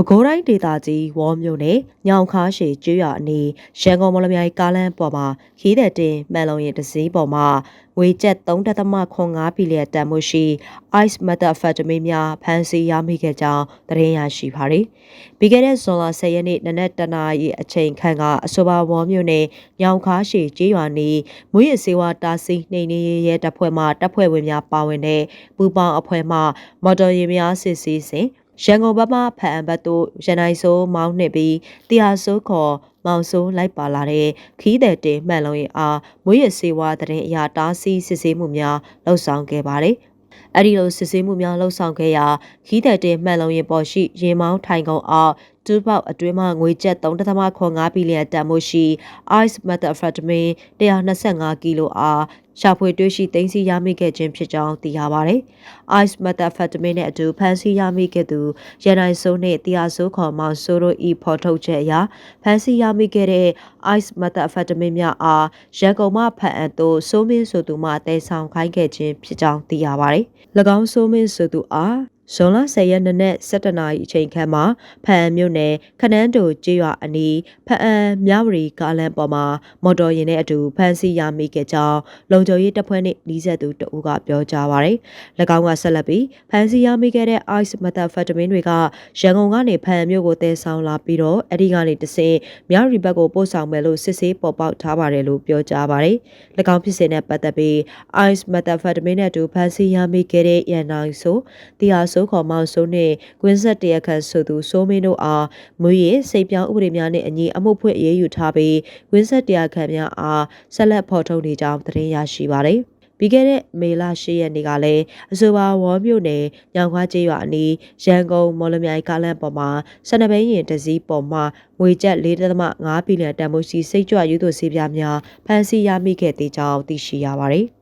ပဲခူးတိုင်းဒေသကြီးဝေါ်မြို့နယ်ညောင်ခါရှည်ကျွော်အနီးရန်ကုန်မော်လမြိုင်ကားလမ်းပေါ်မှာခီးတဲ့တင်မှန်လုံးရင်တစည်းပေါ်မှာငွေကျပ်3.5ဘီလီယံတန်မှုရှိ ice methamphetamine များဖမ်းဆီးရမိခဲ့ကြောင်းသတင်းရရှိပါသည်။ပြီးခဲ့တဲ့ဇွန်လ10ရက်နေ့နနက်တနာရီအချိန်ခန့်ကအဆိုပါဝေါ်မြို့နယ်ညောင်ခါရှည်ကျွော်အနီးမွေးရစေဝါတာစီနှိမ်နေရဲတပ်ဖွဲ့မှတပ်ဖွဲ့ဝင်များပါဝင်တဲ့ပူပေါင်းအဖွဲ့မှမော်တော်ယာဉ်များစစ်ဆေးစဉ် ရန်ကုန်ဘက်မှဖန်ဘတ်တို့ရန်နိုင်စိုးမောင်းနှစ်ပြီးတရားစိုးခေါ်မောင်စိုးလိုက်ပါလာတဲ့ခီးတဲ့တင်မှန်လုံးရင်အားမွေးရစေဝါတရင်အရာတားဆီးစစ်ဆေးမှုများလှုပ်ဆောင်ခဲ့ပါတယ်။အဲ့ဒီလိုစစ်ဆေးမှုများလှုပ်ဆောင်ခဲ့ရာခီးတဲ့တင်မှန်လုံးရင်ပေါ်ရှိရင်မောင်းထိုင်ကုန်အောင် တူပေါက်အတွင်းမှငွေကျပ်3.5ဘီလီယံတန်မှုရှိ ice methamphetamine 125ကီလိုအားရှာဖွေတွေ့ရှိသိမ်းဆည်းရမိခဲ့ခြင်းဖြစ်ကြောင်းသိရပါတယ်။ ice methamphetamine နဲ့အတူဖမ်းဆီးရမိခဲ့သူရန်နိုင်စိုးနှင့်တရားစိုးခေါ်မောင်စိုးတို့ဤဖော်ထုတ်ချက်အရဖမ်းဆီးရမိခဲ့တဲ့ ice methamphetamine များအားရန်ကုန်မှဖန်အပ်သို့စိုးမင်းဆိုသူမှတည်ဆောင်ခိုင်းခဲ့ခြင်းဖြစ်ကြောင်းသိရပါတယ်။၎င်းစိုးမင်းဆိုသူအား ဇွန်လ10ရက်နေ့နက်7:00နာရီအချိန်ခန့်မှာဖအံမြို့နယ်ခနန်းတိုကျေးရွာအနီးဖအံမြဝတီကားလမ်းပေါ်မှာမော်တော်ယာဉ်နဲ့အတူဖမ်းဆီးရမိခဲ့ကြောင်းလုံခြုံရေးတပ်ဖွဲ့နှင့်နှီးဆက်သူတအူးကပြောကြားပါရယ်၎င်းကဆက်လက်ပြီးဖမ်းဆီးရမိခဲ့တဲ့ ice methamphetamine တွေကရန်ကုန်ကနေဖအံမြို့ကိုတည်ဆောင်လာပြီးတော့အဲ့ဒီကနေတဆင့်မြဝတီဘက်ကိုပို့ဆောင်မယ်လို့စစ်ဆေးပေါ်ပေါက်ထားပါတယ်လို့ပြောကြားပါရယ်၎င်းဖြစ်စဉ်နဲ့ပတ်သက်ပြီး ice methamphetamine နဲ့အတူဖမ်းဆီးရမိခဲ့တဲ့ရန်နိုင်ဆိုတရားဆိုခေါ်မောင်စိုးနှင့်ကွင်းဆက်တရားခံဆိုသူစိုးမင်းတို့အားမွေးရစိတ်ပြောင်းဥပဒေများနှင့်အညီအမှုဖွင့်အရေးယူထားပြီးကွင်းဆက်တရားခံများအားဆက်လက်ဖော်ထုတ်နေကြောင်းသတင်းရရှိပါသည်ပြီးခဲ့တဲ့မေလ10ရက်နေ့ကလည်းအဆိုပါဝေါ်မြို့နယ်ညောင်ခွားကျေးရွာအနီးရန်ကုန်မော်လမြိုင်ကားလမ်းပေါ်မှာဆန္ဒပိန်းရင်တစည်းပေါ်မှာငွေကျပ်4.5ဘီလီယံတန်ဖိုးရှိစိတ်ကြွရွေးသွဆေးပြားများဖမ်းဆီးရမိခဲ့သေးကြောင်းသိရှိရပါတယ်။